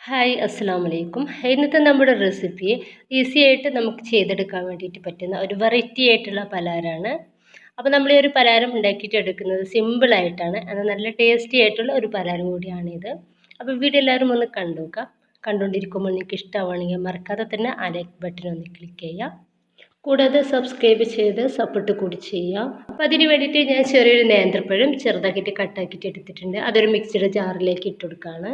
Hi അസ്സാം വലൈക്കും ഇന്നത്തെ നമ്മുടെ റെസിപ്പി ഈസി ആയിട്ട് നമുക്ക് ചെയ്തെടുക്കാൻ വേണ്ടിയിട്ട് പറ്റുന്ന ഒരു വെറൈറ്റി ആയിട്ടുള്ള പലഹാരമാണ്. അപ്പോൾ നമ്മൾ ഈ ഒരു പലഹാരം ഉണ്ടാക്കിയിട്ട് എടുക്കുന്നത് സിമ്പിളായിട്ടാണ് എന്നാൽ നല്ല ടേസ്റ്റി ആയിട്ടുള്ള ഒരു പലഹാരം കൂടിയാണിത് അപ്പോൾ വീഡിയോ എല്ലാവരും ഒന്ന് കണ്ടു നോക്കാം. കണ്ടുകൊണ്ടിരിക്കുമ്പോൾ നിങ്ങൾക്ക് ഇഷ്ടമാണെങ്കിൽ മറക്കാതെ തന്നെ ആ ലൈക്ക് ബട്ടൺ ഒന്ന് ക്ലിക്ക് ചെയ്യാം കൂടാതെ സബ്സ്ക്രൈബ് ചെയ്ത് സപ്പോർട്ട് കൂടി ചെയ്യാം അപ്പോൾ അതിന് വേണ്ടിയിട്ട് ഞാൻ ചെറിയൊരു നേന്ത്രപ്പഴം ചെറുതാക്കിയിട്ട് കട്ടാക്കിയിട്ട് എടുത്തിട്ടുണ്ട്. അതൊരു മിക്സിയുടെ ജാറിലേക്ക് ഇട്ട് കൊടുക്കുകയാണ്.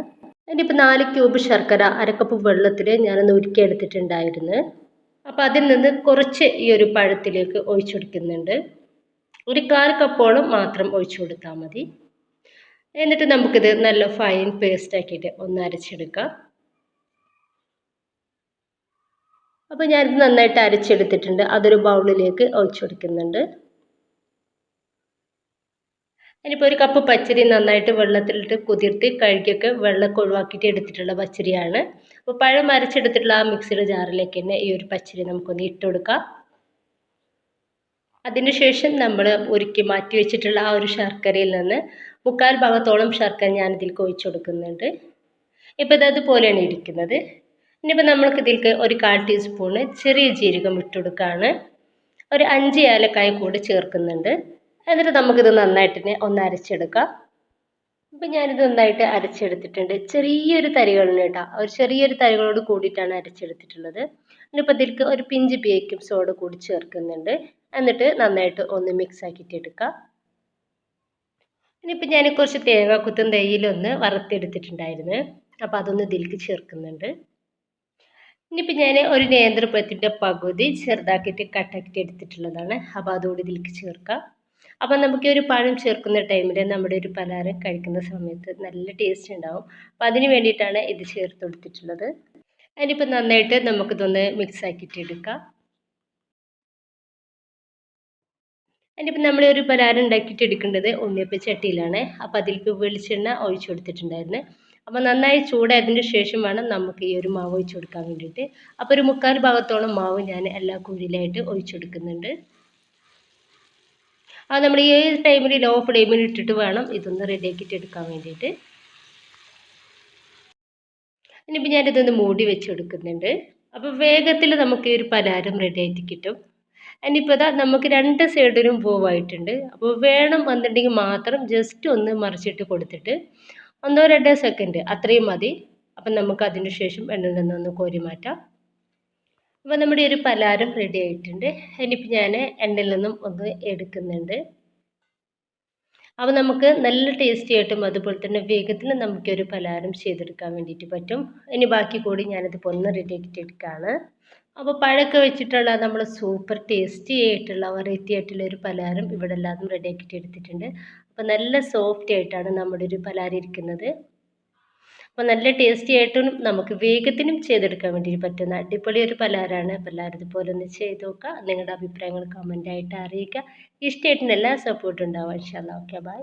ഇനിയിപ്പോൾ നാല് ക്യൂബ് ശർക്കര അരക്കപ്പ് വെള്ളത്തിൽ ഞാനൊന്ന് ഉരുക്കി എടുത്തിട്ടുണ്ടായിരുന്നു അപ്പോൾ അതിൽ നിന്ന് കുറച്ച് ഈ ഒരു പഴത്തിലേക്ക് ഒഴിച്ചു കൊടുക്കുന്നുണ്ട് ഒരു കാൽ കപ്പോളം മാത്രം ഒഴിച്ചു കൊടുത്താൽ മതി. എന്നിട്ട് നമുക്കിത് നല്ല ഫൈൻ പേസ്റ്റ് ആക്കിയിട്ട് ഒന്ന് അരച്ചെടുക്കാം. അപ്പോൾ ഞാനിത് നന്നായിട്ട് അരച്ചെടുത്തിട്ടുണ്ട്. അതൊരു ബൗളിലേക്ക് ഒഴിച്ചു കൊടുക്കുന്നുണ്ട് ഇനിയിപ്പോൾ ഒരു കപ്പ് പച്ചരി നന്നായിട്ട് വെള്ളത്തിലിട്ട് കുതിർത്തി കഴുകിയൊക്കെ വെള്ളമൊക്കെ ഒഴിവാക്കിയിട്ട് എടുത്തിട്ടുള്ള പച്ചരിയാണ്. അപ്പോൾ പഴം അരച്ചെടുത്തിട്ടുള്ള ആ മിക്സിയുടെ ജാറിലേക്ക് തന്നെ ഈ ഒരു പച്ചരി നമുക്കൊന്ന് ഇട്ട് കൊടുക്കാം. അതിനുശേഷം നമ്മൾ ഒരുക്കി മാറ്റി വെച്ചിട്ടുള്ള ആ ഒരു ശർക്കരയിൽ നിന്ന് മുക്കാൽ ഭാഗത്തോളം ശർക്കര ഞാനിതിലേക്ക് ഒഴിച്ചു കൊടുക്കുന്നുണ്ട്. ഇപ്പോൾ ഇത് അതുപോലെയാണ് ഇരിക്കുന്നത്. ഇനിയിപ്പോൾ നമ്മൾക്ക് ഇതിലേക്ക് ഒരു കാൽ ടീസ്പൂണ് ചെറിയ ജീരകം ഇട്ട് കൊടുക്കുകയാണ് ഒരു അഞ്ച് ഏലക്കായ കൂടി ചേർക്കുന്നുണ്ട്. എന്നിട്ട് നമുക്കിത് നന്നായിട്ട് ഒന്ന് അരച്ചെടുക്കാം. ഇപ്പം ഞാനിത് നന്നായിട്ട് അരച്ചെടുത്തിട്ടുണ്ട്. ചെറിയൊരു തരികളിന് കേട്ടോ. ഒരു ചെറിയൊരു തരികളോട് കൂടിയിട്ടാണ് അരച്ചെടുത്തിട്ടുള്ളത്. ഇനിയിപ്പോൾ ഇതിലേക്ക് ഒരു പിഞ്ച് ബേക്കിംഗ് സോഡ കൂടി ചേർക്കുന്നുണ്ട്. എന്നിട്ട് നന്നായിട്ട് ഒന്ന് മിക്സ് ആക്കിയിട്ട് എടുക്കാം. ഇനിയിപ്പോൾ ഞാൻ കുറച്ച് തേങ്ങാക്കുത്തും തേയിലൊന്ന് വറുത്തെടുത്തിട്ടുണ്ടായിരുന്നു. അപ്പോൾ അതൊന്ന് ഇതിലേക്ക് ചേർക്കുന്നുണ്ട്. ഇനിയിപ്പോൾ ഞാൻ ഒരു നേന്ത്രപ്പഴത്തിന്റെ പകുതി ചെറുതാക്കിയിട്ട് കട്ടാക്കിയിട്ട് എടുത്തിട്ടുള്ളതാണ്. അപ്പോൾ അതുകൂടി ഇതിലേക്ക് ചേർക്കാം. അപ്പോൾ നമുക്ക് ഒരു പഴം ചേർക്കുന്ന ടൈമിൽ നമ്മുടെ ഒരു പലഹാരം കഴിക്കുന്ന സമയത്ത് നല്ല ടേസ്റ്റ് ഉണ്ടാവും. അപ്പോൾ അതിന് വേണ്ടിയിട്ടാണ് ഇത് ചേർത്ത് കൊടുത്തിട്ടുള്ളത്. അതിനിപ്പോൾ നന്നായിട്ട് നമുക്കിതൊന്ന് മിക്സ് ആക്കിയിട്ട് എടുക്കാം. അതിനിപ്പോൾ നമ്മൾ ഒരു പലഹാരം ഉണ്ടാക്കിയിട്ട് എടുക്കേണ്ടത് ഉണ്ണിയപ്പ ചട്ടിയിലാണ്. അപ്പോൾ അതിലേക്ക് വെളിച്ചെണ്ണ ഒഴിച്ചു കൊടുത്തിട്ടുണ്ടായിരുന്നു. അപ്പോൾ നന്നായി ചൂടായതിന് ശേഷം വേണം നമുക്ക് ഈ ഒരു മാവ് ഒഴിച്ചു കൊടുക്കാൻ വേണ്ടിയിട്ട്. അപ്പോൾ ഒരു മുക്കാൽ ഭാഗത്തോളം മാവ് ഞാൻ എല്ലാ കുഴിയിലായിട്ട് ഒഴിച്ചു കൊടുക്കുന്നുണ്ട്. അത് നമ്മൾ ഈ ടൈമിൽ ലോ ഫ്ലെയിമിൽ ഇട്ടിട്ട് വേണം ഇതൊന്ന് റെഡിയാക്കിയിട്ട് എടുക്കാൻ വേണ്ടിയിട്ട്. ഇനിയിപ്പോൾ ഞാനിതൊന്ന് മൂടി വെച്ച് കൊടുക്കുന്നുണ്ട് അപ്പോൾ വേഗത്തിൽ നമുക്ക് ഈ ഒരു പലഹാരം റെഡിയായിട്ട് കിട്ടും. ഇനിയിപ്പോൾ ഇതാ നമുക്ക് രണ്ട് സൈഡിലും പൂവായിട്ടുണ്ട്. അപ്പോൾ വേണം വന്നിട്ടുണ്ടെങ്കിൽ മാത്രം ജസ്റ്റ് ഒന്ന് മറിച്ചിട്ട് കൊടുത്തിട്ട് ഒന്നോ രണ്ടോ സെക്കൻഡ് അത്രയും മതി. അപ്പം നമുക്ക് അതിന് ശേഷം എണ്ണയിൽ നിന്നൊന്ന് കോരി മാറ്റാം. അപ്പോൾ നമ്മുടെ ഒരു പലഹാരം റെഡി ആയിട്ടുണ്ട്. ഇനിയിപ്പോൾ ഞാൻ എണ്ണയിൽ നിന്നും ഒന്ന് എടുക്കുന്നുണ്ട്. അപ്പോൾ നമുക്ക് നല്ല ടേസ്റ്റി ആയിട്ടും അതുപോലെ തന്നെ വേഗത്തിൽ നമുക്കൊരു പലഹാരം ചെയ്തെടുക്കാൻ വേണ്ടിയിട്ട് പറ്റും. ഇനി ബാക്കി കൂടി ഞാനിത് ഒന്ന് റെഡിയാക്കിയിട്ട് എടുക്കുകയാണ് അപ്പോൾ പഴമൊക്കെ വെച്ചിട്ടുള്ള നമ്മൾ സൂപ്പർ ടേസ്റ്റി ആയിട്ടുള്ള വെറൈറ്റി ആയിട്ടുള്ള ഒരു പലഹാരം ഇവിടെ എല്ലാതും റെഡിയാക്കിയിട്ട് എടുത്തിട്ടുണ്ട്. അപ്പോൾ നല്ല സോഫ്റ്റ് ആയിട്ടാണ് നമ്മുടെ ഒരു പലഹാരം ഇരിക്കുന്നത്. അപ്പോൾ നല്ല ടേസ്റ്റി ആയിട്ടും നമുക്ക് വേഗത്തിനും ചെയ്തെടുക്കാൻ വേണ്ടി പറ്റുന്ന അടിപൊളി ഒരു പലഹാരമാണ്. അപ്പോൾ എല്ലാവരും ഇതുപോലെ ഒന്ന് ചെയ്ത് നോക്കുക. നിങ്ങളുടെ അഭിപ്രായങ്ങൾ കമന്റായിട്ട് അറിയിക്കുക. ഇഷ്ടമായിട്ടുണ്ടെല്ലാം സപ്പോർട്ട് ഉണ്ടാവുക ഇൻഷാല്ല ഓക്കെ ബൈ